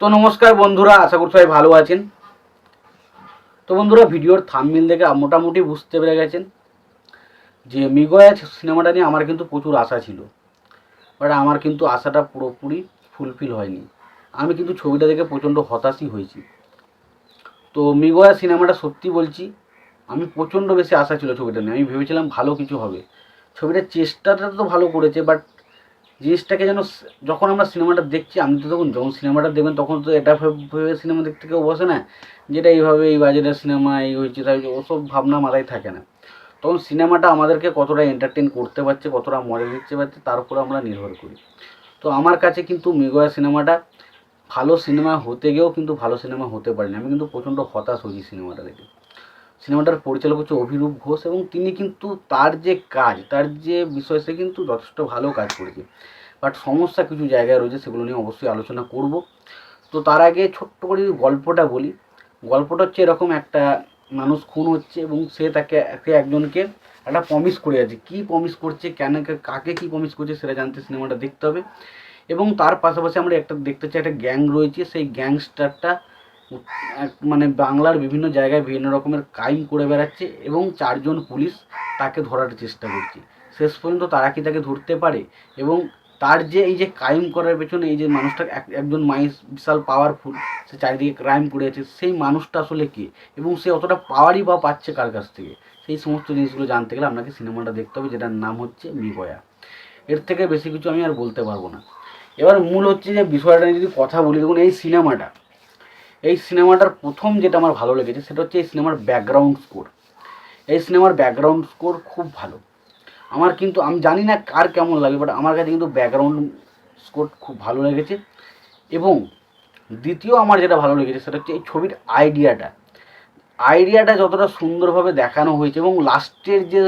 তো নমস্কার বন্ধুরা, আশা করছি সবাই ভালো আছেন। তো বন্ধুরা, ভিডিওর থামমিল দেখে মোটামুটি বুঝতে পেরে গেছেন যে মিগয়া সিনেমাটা নিয়ে আমার কিন্তু প্রচুর আশা ছিল। বাট আমার কিন্তু আশাটা পুরোপুরি ফুলফিল হয়নি। আমি কিন্তু ছবিটা দেখে প্রচণ্ড হতাশই হয়েছি। তো মিগয়া সিনেমাটা সত্যি বলছি, আমি প্রচণ্ড বেশি আশা ছিল ছবিটা নিয়ে। আমি ভেবেছিলাম ভালো কিছু হবে। ছবিটার চেষ্টাটা তো ভালো করেছে বাট জিনিসটাকে যেন যখন আমরা সিনেমাটা দেখছি, আপনি তো তখন যখন সিনেমাটা দেখবেন, তখন তো এটা ভেবে- সিনেমা দেখতে কেউ বসে না। যেটা এইভাবে এই বাজেটের সিনেমা, এই হয়েছে, তাই ওসব ভাবনা মাথায় থাকে না। তখন সিনেমাটা আমাদেরকে কতটা এন্টারটেন করতে পারছে, কতটা মজা দিতে পারছে, তার উপরে আমরা নির্ভর করি। তো আমার কাছে কিন্তু মিগয়া সিনেমাটা ভালো সিনেমা হতে গিয়েও কিন্তু ভালো সিনেমা হতে পারেনি আমি কিন্তু প্রচণ্ড হতাশ হয়েছি সিনেমাটা দেখে। সিনেমাটার পরিচালক হচ্ছে অভিরূপ ঘোষ এবং তিনি কিন্তু তার যে কাজ, তার যে বিষয়, সে কিন্তু যথেষ্ট ভালো কাজ করেছে। বাট সমস্যা কিছু জায়গায় রয়েছে, সেগুলো নিয়ে অবশ্যই আলোচনা করব। তো তার আগে ছোট্ট করে গল্পটা বলি, গল্পটা হচ্ছে এরকম একটা মানুষ খুন হচ্ছে এবং সে তাকে, সে একজনকে একটা প্রমিস করে আছে কী প্রমিস করছে, কেন কাকে কী প্রমিস করছে সেটা জানতে সিনেমাটা দেখতে হবে। এবং তার পাশাপাশি আমরা একটা দেখতে চাই, একটা গ্যাং রয়েছে, সেই গ্যাংস্টারটা মানে বাংলার বিভিন্ন জায়গায় বিভিন্ন রকমের ক্রাইম করে বেড়াচ্ছে এবং চারজন পুলিশ তাকে ধরার চেষ্টা করছে। শেষ পর্যন্ত তারা কি তাকে ধরতে পারে? এবং তার যে এই যে ক্রাইম করার পেছনে এই যে মানুষটা এক- একজন মাইস বিশাল পাওয়ারফুল সে চারিদিকে ক্রাইম করে আছে, সেই মানুষটা আসলে কে? এবং সে অতটা পাওয়ারই বা পাচ্ছে কার কাছ থেকে? সেই সমস্ত জিনিসগুলো জানতে গেলে আপনাকে সিনেমাটা দেখতে হবে, যেটার নাম হচ্ছে মিগয়া এর থেকে বেশি কিছু আমি আর বলতে পারব না। এবার মূল হচ্ছে যে বিষয়টা যদি কথা বলি, দেখুন এই সিনেমাটা এই সিনেমাটার প্রথম যেটা আমার ভালো লেগেছে সেটা হচ্ছে এই সিনেমার ব্যাকগ্রাউন্ড স্কোর এই সিনেমার ব্যাকগ্রাউন্ড স্কোর খুব ভালো। আমার কিন্তু, আমি জানি না কার কেমন লাগে বাট আমার কাছে কিন্তু ব্যাকগ্রাউন্ড স্কোর খুব ভালো লেগেছে। এবং দ্বিতীয় আমার যেটা ভালো লেগেছে সেটা হচ্ছে এই ছবির আইডিয়াটা আইডিয়াটা যতটা সুন্দরভাবে দেখানো হয়েছে এবং লাস্টের যে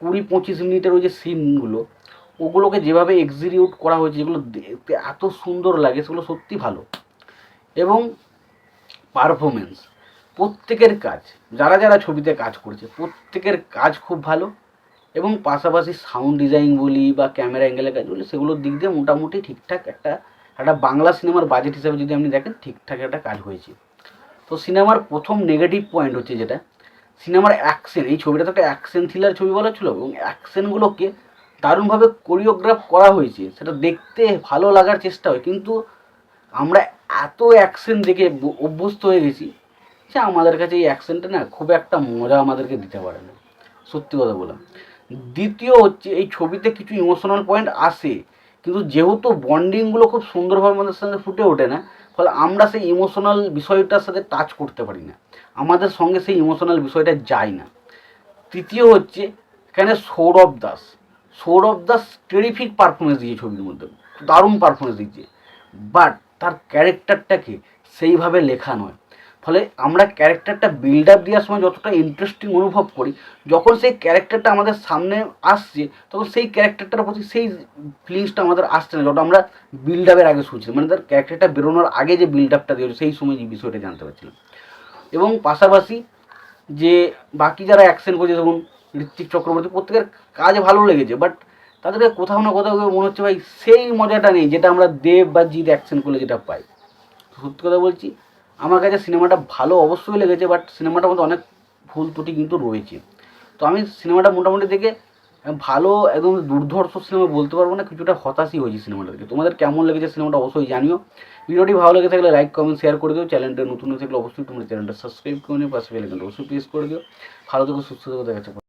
কুড়ি পঁচিশ মিনিটের ওই যে সিনগুলো ওগুলোকে যেভাবে এক্সিকিউট করা হয়েছে, যেগুলো এত সুন্দর লাগে, সেগুলো সত্যি ভালো। এবং পারফরমেন্স প্রত্যেকের কাজ, যারা যারা ছবিতে কাজ করছে, প্রত্যেকের কাজ খুব ভালো এবং পাশাপাশি সাউন্ড ডিজাইন বলি বা ক্যামেরা অ্যাঙ্গেলের কাজ বলি, সেগুলোর দিক দিয়ে মোটামুটি ঠিকঠাক একটা একটা বাংলা সিনেমার বাজেট হিসাবে যদি আপনি দেখেন, ঠিকঠাক একটা কাজ হয়েছে। তো সিনেমার প্রথম নেগেটিভ পয়েন্ট হচ্ছে যেটা সিনেমার অ্যাকশন এই ছবিটা তো একটা অ্যাকশন থ্রিলার ছবি বলা ছিল এবং অ্যাকশনগুলোকে দারুণভাবে কোরিওগ্রাফ করা হয়েছে। সেটা দেখতে ভালো লাগার চেষ্টা হয়, কিন্তু আমরা এত অ্যাকশন দেখে অভ্যস্ত হয়ে গেছি যে আমাদের কাছে এই অ্যাকশনটা না খুব একটা মজা আমাদেরকে দিতে পারে না। সত্যি কথা বললাম। দ্বিতীয় হচ্ছে এই ছবিতে কিছু ইমোশনাল পয়েন্ট আসে, কিন্তু যেহেতু বন্ডিংগুলো খুব সুন্দরভাবে আমাদের সঙ্গে ফুটে ওঠে না, ফলে আমরা সেই ইমোশনাল বিষয়টার সাথে টাচ করতে পারি না। আমাদের সঙ্গে সেই ইমোশনাল বিষয়টা যায় না। তৃতীয় হচ্ছে এখানে সৌরভ দাস। সৌরভ দাস টেরিফিক পারফরমেন্স দিয়েছে ছবির মধ্যে। দারুণ পারফরমেন্স দিয়েছে। বাট তার ক্যারেক্টারটাকে সেইভাবে লেখা নয়। ফলে আমরা ক্যারেক্টারটা বিল্ড আপ দেওয়ার সময় যতটা ইন্টারেস্টিং অনুভব করি, যখন সেই ক্যারেক্টারটা আমাদের সামনে আসছে, তখন সেই ক্যারেক্টারটার প্রতি সেই ফিলিংসটা আমাদের আসছে না যত আমরা বিল্ড আপের আগে শুনছি মানে তার ক্যারেক্টারটা বেরোনোর আগে যে বিল্ড আপটা দিয়েছে সেই সময় যে বিষয়টা জানতে পারছিলাম। এবং পাশাপাশি যে বাকি যারা অ্যাকশন করছে, যেমন ঋত্বিক চক্রবর্তী, প্রত্যেকের কাজ ভালো লেগেছে বাট তাদেরকে কোথাও না কোথাও মনে হচ্ছে ভাই সেই মজাটা নেই, যেটা আমরা দেব বা জিৎ অ্যাকশন করলে যেটা পাই। সত্যি কথা বলছি, আমার কাছে সিনেমাটা ভালো অবশ্যই লেগেছে বাট সিনেমাটার মধ্যে অনেক ভুল ত্রুটি কিন্তু রয়েছে। তো আমি সিনেমাটা মোটামুটি দেখে ভালো, একদম দুর্ধর্ষ সিনেমা বলতে পারব না, কিছুটা হতাশই হয়েছি সিনেমাটা দেখে। তোমাদের কেমন লেগেছে সিনেমাটা অবশ্যই জানিও। ভিডিওটি ভালো লেগে থাকলে লাইক কমেন্ট শেয়ার করে দিও। চ্যানেলটা নতুন হয়ে থাকলে অবশ্যই তোমরা চ্যানেলটা সাবস্ক্রাইব করে নিও, পাশে বেলাইকনটা অবশ্যই প্রেস করে দিও। ভালো থেকো, সুস্থ থেকো, দেখা যাচ্ছে